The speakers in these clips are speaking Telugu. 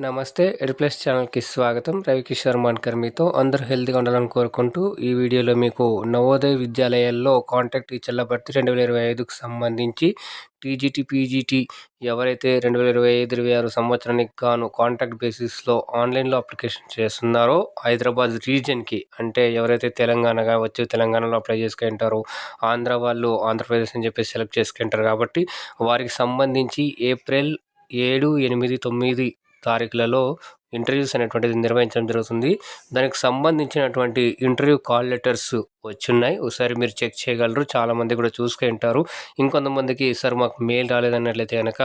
నమస్తే ఎడ్ప్లస్ ఛానల్కి స్వాగతం. రవికిషోర్ మాన్కర్ మీతో అందరూ హెల్తీగా ఉండాలని కోరుకుంటూ ఈ వీడియోలో మీకు నవోదయ విద్యాలయాల్లో కాంటాక్ట్ టీచర్ల భర్తీ రెండు వేల ఇరవై ఐదుకు సంబంధించి టీజీటీ పీజీటీ ఎవరైతే రెండు వేల ఇరవై ఐదు ఇరవై ఆరు సంవత్సరానికి గాను కాంటాక్ట్ బేసిస్లో ఆన్లైన్లో అప్లికేషన్ చేస్తున్నారో హైదరాబాద్ రీజన్కి అంటే ఎవరైతే తెలంగాణగా వచ్చి తెలంగాణలో అప్లై చేసుకుంటారో ఆంధ్ర వాళ్ళు ఆంధ్రప్రదేశ్ అని చెప్పి సెలెక్ట్ చేసుకుంటారు కాబట్టి వారికి సంబంధించి ఏప్రిల్ ఏడు ఎనిమిది తొమ్మిది తారీఖులలో ఇంటర్వ్యూస్ అనేటువంటిది నిర్వహించడం జరుగుతుంది. దానికి సంబంధించినటువంటి ఇంటర్వ్యూ కాల్ లెటర్స్ వచ్చున్నాయి. ఒకసారి మీరు చెక్ చేయగలరు. చాలామంది కూడా చూసుకుని ఉంటారు ఇంకొంతమందికి సార్ మాకు మెయిల్ రాలేదన్నట్లయితే కనుక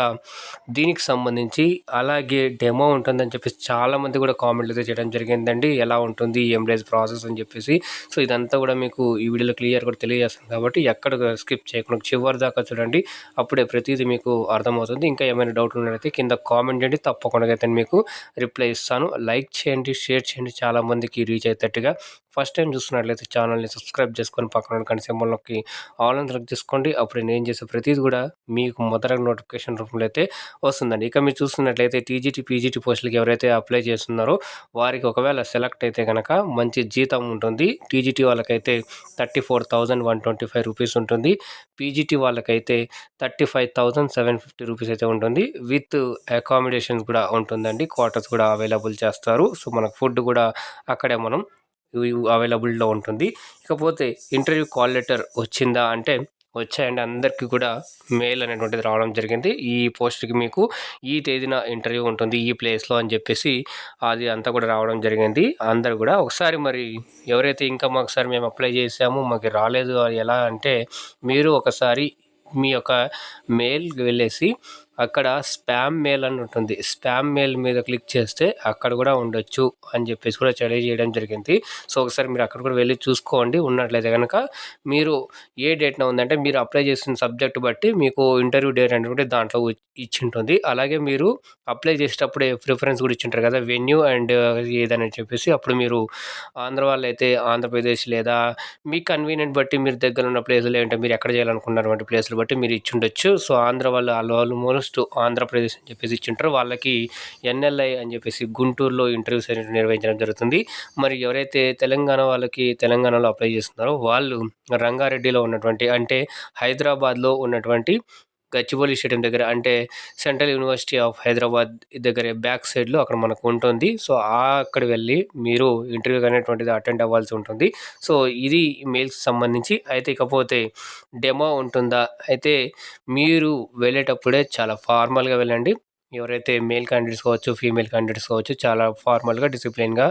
దీనికి సంబంధించి అలాగే డెమో ఉంటుందని చెప్పేసి చాలామంది కూడా కామెంట్లు అయితే చేయడం జరిగిందండి. ఎలా ఉంటుంది? ఏం లేదు? ప్రాసెస్ అని చెప్పేసి. సో ఇదంతా కూడా మీకు ఈ వీడియోలో క్లియర్ కూడా తెలియజేస్తుంది కాబట్టి ఎక్కడ స్కిప్ చేయకుండా చివరి దాకా చూడండి. అప్పుడే ప్రతిదీ మీకు అర్థమవుతుంది. ఇంకా ఏమైనా డౌట్ ఉన్నట్లయితే కింద కామెంట్ చేయండి. తప్పకుండా అయితే మీకు రిప్లై ఇస్తాను. లైక్ చేయండి షేర్ చేయండి. చాలామందికి రీచ్ అయ్యేటట్టుగా ఫస్ట్ టైం చూస్తున్నట్లయితే ఛానల్ని సబ్స్క్రైబ్ చేసుకొని పక్కన కంటి సింబల్లోకి ఆల్ అని సెలెక్ట్ చేసుకోండి. అప్పుడు నేను చేసే ప్రతిదీ కూడా మీకు మొదట నోటిఫికేషన్ రూపంలో అయితే వస్తుందండి. ఇక మీరు చూస్తున్నట్లయితే టీజీటీ పీజీటీ పోస్టులకి ఎవరైతే అప్లై చేస్తున్నారో వారికి ఒకవేళ సెలెక్ట్ అయితే కనుక మంచి జీతం ఉంటుంది. టీజీటీ వాళ్ళకైతే thirty four thousand one twenty five rupees ఉంటుంది. పీజీటీ వాళ్ళకైతే thirty five thousand seven fifty rupees అయితే ఉంటుంది. విత్ అకామిడేషన్ కూడా ఉంటుందండి. క్వార్టర్స్ కూడా అవైలబుల్ చేస్తారు. సో మనకు ఫుడ్ కూడా అక్కడే మనం అవైలబుల్లో ఉంటుంది. ఇకపోతే ఇంటర్వ్యూ కాల్ లెటర్ వచ్చిందా అంటే వచ్చాయండి. అందరికీ కూడా మెయిల్ అనేటువంటిది రావడం జరిగింది. ఈ పోస్ట్కి మీకు ఈ తేదీన ఇంటర్వ్యూ ఉంటుంది ఈ ప్లేస్లో అని చెప్పేసి అది అంతా కూడా రావడం జరిగింది. అందరు కూడా ఒకసారి మరి ఎవరైతే ఇంకా మాకుసారి మేము అప్లై చేసాము మాకు రాలేదు ఎలా అంటే మీరు ఒకసారి మీ యొక్క మెయిల్కి వెళ్ళేసి అక్కడ స్పామ్ మెయిల్ అని ఉంటుంది. స్పామ్ మెయిల్ మీద క్లిక్ చేస్తే అక్కడ కూడా ఉండొచ్చు అని చెప్పేసి కూడా తెలియజేయడం జరిగింది. సో ఒకసారి మీరు అక్కడ కూడా వెళ్ళి చూసుకోండి. ఉన్నట్లయితే కనుక మీరు ఏ డేట్న ఉందంటే మీరు అప్లై చేసిన సబ్జెక్ట్ బట్టి మీకు ఇంటర్వ్యూ డేట్ అంటే దాంట్లో ఇచ్చి ఉంటుంది అలాగే మీరు అప్లై చేసేటప్పుడే ప్రిఫరెన్స్ కూడా ఇచ్చింటారు కదా వెన్యూ అండ్ ఏదని చెప్పేసి అప్పుడు మీరు ఆంధ్ర వాళ్ళు అయితే ఆంధ్రప్రదేశ్ లేదా మీ కన్వీనియంట్ బట్టి మీరు దగ్గర ఉన్న ప్లేసులు ఏంటంటే మీరు ఎక్కడ చేయాలనుకున్నటువంటి ప్లేసులు బట్టి మీరు ఇచ్చి ఉండొచ్చు సో ఆంధ్ర వాళ్ళు వాళ్ళు పోస్ట్ ఆంధ్రప్రదేశ్ అని చెప్పేసి ఇచ్చింటారు. వాళ్ళకి ఎన్ఎల్ఐ అని చెప్పేసి గుంటూరులో ఇంటర్వ్యూస్ అనేవి నిర్వహించడం జరుగుతుంది. మరి ఎవరైతే తెలంగాణ వాళ్ళకి తెలంగాణలో అప్లై చేస్తున్నారో వాళ్ళు రంగారెడ్డిలో ఉన్నటువంటి అంటే హైదరాబాద్లో ఉన్నటువంటి గచ్చిబౌలి స్టేడియం దగ్గర అంటే సెంట్రల్ యూనివర్సిటీ ఆఫ్ హైదరాబాద్ దగ్గర బ్యాక్ సైడ్లో అక్కడ మనకు ఉంటుంది. సో అక్కడ వెళ్ళి మీరు ఇంటర్వ్యూ అనేటువంటిది అటెండ్ అవ్వాల్సి ఉంటుంది. సో ఇది మెయిల్స్ సంబంధించి. అయితే ఇకపోతే డెమో ఉంటుందా? అయితే మీరు వెళ్ళేటప్పుడే చాలా ఫార్మల్గా వెళ్ళండి. ఎవరైతే మేల్ క్యాండిడేట్స్ కావచ్చు ఫీమేల్ క్యాండిడేట్స్ కావచ్చు చాలా ఫార్మల్గా డిసిప్లిన్గా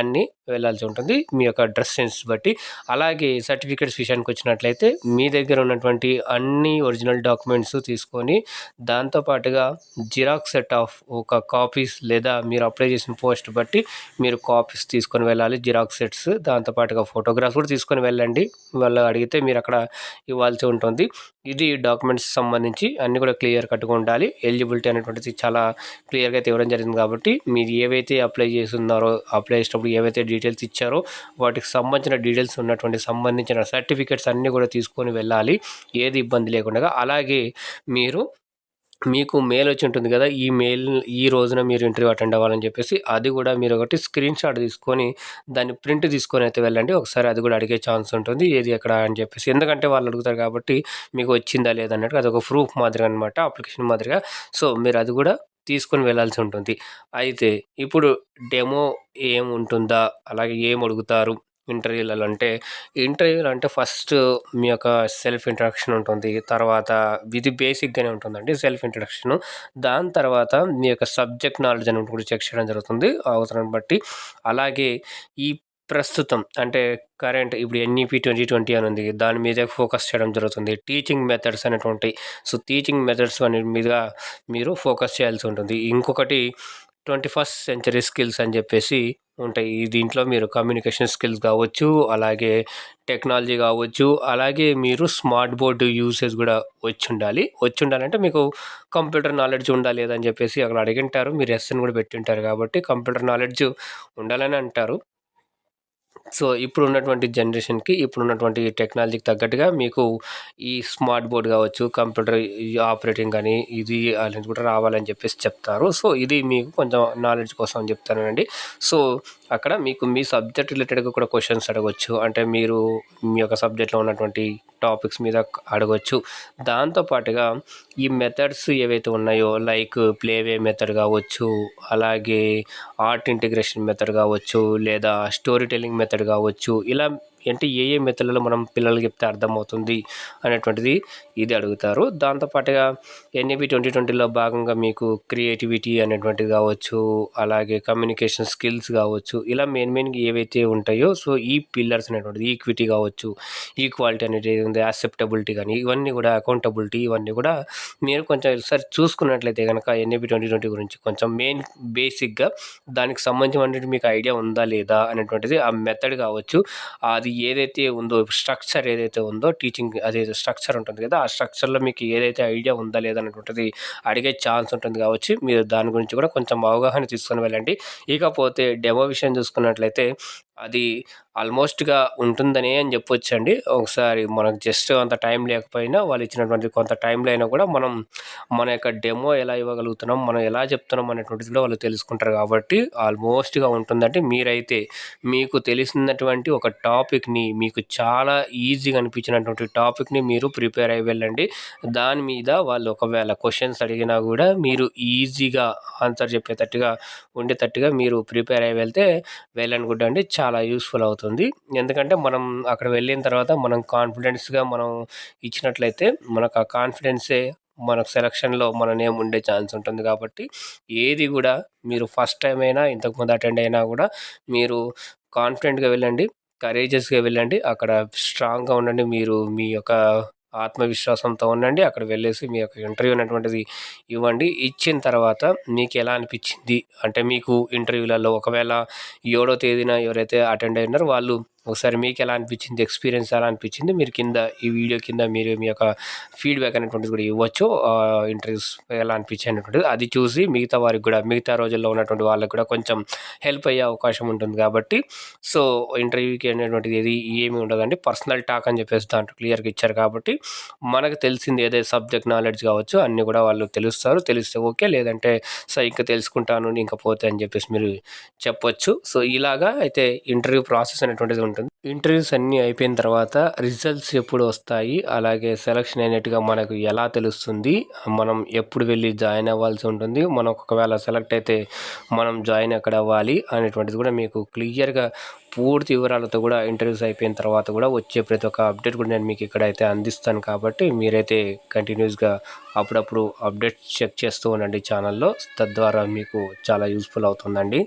అన్నీ వెళ్ళాల్సి ఉంటుంది. మీ యొక్క డ్రెస్ సెన్స్ బట్టి. అలాగే సర్టిఫికేట్స్ విషయానికి వచ్చినట్లయితే మీ దగ్గర ఉన్నటువంటి అన్ని ఒరిజినల్ డాక్యుమెంట్స్ తీసుకొని దాంతోపాటుగా జిరాక్స్ సెట్ ఆఫ్ ఒక కాపీస్ లేదా మీరు అప్లై చేసిన పోస్ట్ బట్టి మీరు కాపీస్ తీసుకొని వెళ్ళాలి. జిరాక్స్ సెట్స్ దాంతోపాటుగా ఫోటోగ్రాఫ్స్ కూడా తీసుకొని వెళ్ళండి. వాళ్ళు అడిగితే మీరు అక్కడ ఇవ్వాల్సి ఉంటుంది. ఇది డాక్యుమెంట్స్ సంబంధించి అన్నీ కూడా క్లియర్ కట్టుగా ఉండాలి ఎలిజిబిలిటీ అనేటువంటిది చాలా క్లియర్గా అయితే ఇవ్వడం జరిగింది కాబట్టి మీరు ఏవైతే అప్లై చేస్తున్నారో అప్లై చేసినప్పుడు ఏవైతే డీటెయిల్స్ ఇచ్చారో వాటికి సంబంధించిన డీటెయిల్స్ ఉన్నటువంటి సంబంధించిన సర్టిఫికేట్స్ అన్నీ కూడా తీసుకొని వెళ్ళాలి. ఏది ఇబ్బంది లేకుండా. అలాగే మీరు మీకు మెయిల్ వచ్చి ఉంటుంది కదా ఈ మెయిల్ ఈ రోజున మీరు ఇంటర్వ్యూ అటెండ్ అవ్వాలని చెప్పేసి అది కూడా మీరు ఒకటి స్క్రీన్ షాట్ తీసుకొని దాన్ని ప్రింట్ తీసుకొని అయితే వెళ్ళండి. ఒకసారి అది కూడా అడిగే ఛాన్స్ ఉంటుంది ఏది ఎక్కడ అని చెప్పేసి. ఎందుకంటే వాళ్ళు అడుగుతారు కాబట్టి మీకు వచ్చిందా లేదన్నట్టు అది ఒక ప్రూఫ్ మాదిరిగా అనమాట అప్లికేషన్ మాదిరిగా. సో మీరు అది కూడా తీసుకొని వెళ్ళాల్సి ఉంటుంది. అయితే ఇప్పుడు డెమో ఏముంటుందా అలాగే ఏం అడుగుతారు ఇంటర్వ్యూలలో అంటే ఇంటర్వ్యూలు అంటే ఫస్ట్ మీ యొక్క సెల్ఫ్ ఇంట్రడక్షన్ ఉంటుంది తర్వాత ఇది బేసిక్గానే ఉంటుందండి సెల్ఫ్ ఇంట్రడక్షన్. దాని తర్వాత మీ యొక్క సబ్జెక్ట్ నాలెడ్జ్ అని కూడా చెక్ చేయడం జరుగుతుంది అవసరాన్ని బట్టి. అలాగే ఈ ప్రస్తుతం అంటే కరెంట్ ఇప్పుడు ఎన్ఈపి ట్వంటీ ట్వంటీ అని ఉంది దాని మీదే ఫోకస్ చేయడం జరుగుతుంది. టీచింగ్ మెథడ్స్ అనేటువంటి సో టీచింగ్ మెథడ్స్ అనే మీద మీరు ఫోకస్ చేయాల్సి ఉంటుంది. ఇంకొకటి ట్వంటీ ఫస్ట్ సెంచరీ స్కిల్స్ అని చెప్పేసి ఉంటాయి. దీంట్లో మీరు కమ్యూనికేషన్ స్కిల్స్ కావచ్చు అలాగే టెక్నాలజీ కావచ్చు అలాగే మీరు స్మార్ట్ బోర్డు యూసేజ్ కూడా వచ్చి ఉండాలి వచ్చి ఉండాలంటే మీకు కంప్యూటర్ నాలెడ్జ్ ఉండాలేదని చెప్పేసి అక్కడ అడిగింటారు. మీరు ఎస్ఎన్ కూడా పెట్టింటారు కాబట్టి కంప్యూటర్ నాలెడ్జ్ ఉండాలని అంటారు. సో ఇప్పుడు ఉన్నటువంటి జనరేషన్కి ఇప్పుడు ఉన్నటువంటి టెక్నాలజీకి తగ్గట్టుగా మీకు ఈ స్మార్ట్ బోర్డ్ కావచ్చు కంప్యూటర్ ఆపరేటింగ్ కానీ ఇది అలాంటివి కూడా రావాలని చెప్పేసి చెప్తారు. సో ఇది మీకు కొంచెం నాలెడ్జ్ కోసం చెప్తానండి సో అక్కడ మీకు మీ సబ్జెక్ట్ రిలేటెడ్గా కూడా క్వశ్చన్స్ అడగవచ్చు అంటే మీరు మీ యొక్క సబ్జెక్ట్లో ఉన్నటువంటి టాపిక్స్ మీద అడగవచ్చు దాంతోపాటుగా ఈ మెథడ్స్ ఏవైతే ఉన్నాయో లైక్ ప్లేవే మెథడ్ కావచ్చు అలాగే ఆర్ట్ ఇంటిగ్రేషన్ మెథడ్ కావచ్చు లేదా స్టోరీ టెల్లింగ్ మెథడ్ కావచ్చు ఇలా అంటే ఏ ఏ మెథడ్లలో మనం పిల్లలు చెప్తే అర్థమవుతుంది అనేటువంటిది ఇది అడుగుతారు. దాంతోపాటుగా ఎన్ఏబి ట్వంటీ ట్వంటీలో భాగంగా మీకు క్రియేటివిటీ అనేటువంటిది కావచ్చు అలాగే కమ్యూనికేషన్ స్కిల్స్ కావచ్చు ఇలా మెయిన్ మెయిన్ ఏవైతే ఉంటాయో సో ఈ పిల్లర్స్ అనేటువంటిది ఈక్విటీ కావచ్చు ఈక్వాలిటీ అనేది ఉంది యాక్సెప్టబిలిటీ కానీ ఇవన్నీ కూడా అకౌంటబిలిటీ ఇవన్నీ కూడా మీరు కొంచెం ఒకసారి చూసుకున్నట్లయితే కనుక ఎన్ఏబి ట్వంటీ ట్వంటీ గురించి కొంచెం మెయిన్ బేసిక్గా దానికి సంబంధించిన మీకు ఐడియా ఉందా లేదా అనేటువంటిది ఆ మెథడ్ కావచ్చు అది ఏదైతే ఉందో స్ట్రక్చర్ ఏదైతే ఉందో టీచింగ్ అదే స్ట్రక్చర్ ఉంటుంది కదా ఆ స్ట్రక్చర్లో మీకు ఏదైతే ఐడియా ఉందా లేదన్నటువంటిది అడిగే ఛాన్స్ ఉంటుంది కావచ్చు. మీరు దాని గురించి కూడా కొంచెం అవగాహన తీసుకొని వెళ్ళండి. ఇకపోతే డెమో విషయం చూసుకున్నట్లయితే అది ఆల్మోస్ట్గా ఉంటుందనే అని చెప్పొచ్చండి. ఒకసారి మనకు జస్ట్ అంత టైం లేకపోయినా వాళ్ళు ఇచ్చినటువంటి కొంత టైంలో అయినా కూడా మనం మన యొక్క డెమో ఎలా ఇవ్వగలుగుతున్నాం మనం ఎలా చెప్తున్నాం అనేటువంటిది కూడా వాళ్ళు తెలుసుకుంటారు కాబట్టి ఆల్మోస్ట్గా ఉంటుందంటే మీరైతే మీకు తెలిసినటువంటి ఒక టాపిక్ని మీకు చాలా ఈజీగా అనిపించినటువంటి టాపిక్ని మీరు ప్రిపేర్ అయ్యి వెళ్ళండి. దాని మీద వాళ్ళు ఒకవేళ క్వశ్చన్స్ అడిగినా కూడా మీరు ఈజీగా ఆన్సర్ చెప్పేటట్టుగా ఉండేటట్టుగా మీరు ప్రిపేర్ అయ్యి వెళ్తే వెళ్ళని గుడ్ అండి చాలా యూస్ఫుల్ అవుతుంది. ఎందుకంటే మనం అక్కడ వెళ్ళిన తర్వాత మనం కాన్ఫిడెన్స్గా మనం ఇచ్చినట్లయితే మనకు ఆ కాన్ఫిడెన్సే మనకు సెలక్షన్లో మన నేమ్ ఉండే ఛాన్స్ ఉంటుంది కాబట్టి ఏది కూడా మీరు ఫస్ట్ టైం అయినా ఇంతకుముందు అటెండ్ అయినా కూడా మీరు కాన్ఫిడెంట్గా వెళ్ళండి కరేజెస్గా వెళ్ళండి. అక్కడ స్ట్రాంగ్గా ఉండండి. మీరు మీ యొక్క ఆత్మవిశ్వాసంతో ఉండండి. అక్కడ వెళ్ళేసి మీ యొక్క ఇంటర్వ్యూ అనేటువంటిది ఇవ్వండి. ఇచ్చిన తర్వాత మీకు ఎలా అనిపించింది? అంటే మీకు ఇంటర్వ్యూలలో ఒకవేళ ఏడో తేదీన ఎవరైతే అటెండ్ అయినారో వాళ్ళు ఒకసారి మీకు ఎలా అనిపించింది? ఎక్స్పీరియన్స్ ఎలా అనిపించింది? మీరు కింద ఈ వీడియో కింద మీరు మీ యొక్క ఫీడ్బ్యాక్ అనేటువంటిది కూడా ఇవ్వచ్చు. ఇంటర్వ్యూస్ ఎలా అనిపించింది అనేటువంటిది. అది చూసి మిగతా వారికి కూడా మిగతా రోజుల్లో ఉన్నటువంటి వాళ్ళకి కూడా కొంచెం హెల్ప్ అయ్యే అవకాశం ఉంటుంది కాబట్టి సో ఇంటర్వ్యూకి అనేటువంటిది ఏది ఏమి ఉండదండి. పర్సనల్ టాక్ అని చెప్పేసి దాంట్లో క్లియర్గా ఇచ్చారు కాబట్టి మనకు తెలిసింది ఏదైతే సబ్జెక్ట్ నాలెడ్జ్ కావచ్చు అన్నీ కూడా వాళ్ళు తెలుస్తారు. తెలిస్తే ఓకే లేదంటే సో ఇంకా తెలుసుకుంటాను ఇంకా పోతే అని చెప్పేసి మీరు చెప్పొచ్చు. సో ఇలాగా అయితే ఇంటర్వ్యూ ప్రాసెస్ అనేటువంటిది ఉంటుంది. ఉంటుంది ఇంటర్వ్యూస్ అన్నీ అయిపోయిన తర్వాత రిజల్ట్స్ ఎప్పుడు వస్తాయి? అలాగే సెలక్షన్ అయినట్టుగా మనకు ఎలా తెలుస్తుంది? మనం ఎప్పుడు వెళ్ళి జాయిన్ అవ్వాల్సి ఉంటుంది? మనం ఒకవేళ సెలెక్ట్ అయితే మనం జాయిన్ ఎక్కడ అవ్వాలి? అనేటువంటిది కూడా మీకు క్లియర్గా పూర్తి వివరాలతో కూడా ఇంటర్వ్యూస్ అయిపోయిన తర్వాత కూడా వచ్చే ప్రతి ఒక్క అప్డేట్ కూడా నేను మీకు ఇక్కడైతే అందిస్తాను కాబట్టి మీరైతే కంటిన్యూస్గా అప్పుడప్పుడు అప్డేట్ చెక్ చేస్తూ ఉండండి ఛానల్లో. తద్వారా మీకు చాలా యూస్ఫుల్ అవుతుందండి.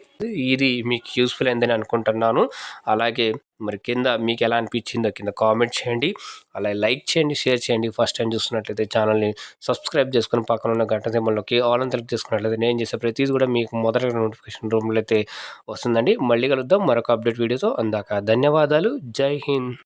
ఇది మీకు యూస్ఫుల్ అయిందని అనుకుంటున్నాను. అలాగే మరి కింద మీకు ఎలా అనిపించిందో కింద కామెంట్ చేయండి. అలాగే లైక్ చేయండి షేర్ చేయండి. ఫస్ట్ టైం చూస్తున్నట్లయితే ఛానల్ని సబ్స్క్రైబ్ చేసుకుని పక్కన ఉన్న గంట సింబల్లోకి ఆల్ అని సెలెక్ట్ చేసుకున్నట్లయితే నేను చేసే ప్రతిదీ కూడా మీకు మొదటి నోటిఫికేషన్ రూమ్లో అయితే వస్తుందండి. మళ్ళీ కలుద్దాం. మరొక అప్డేట్ వీడియోతో అందాక. ధన్యవాదాలు. జై హింద్.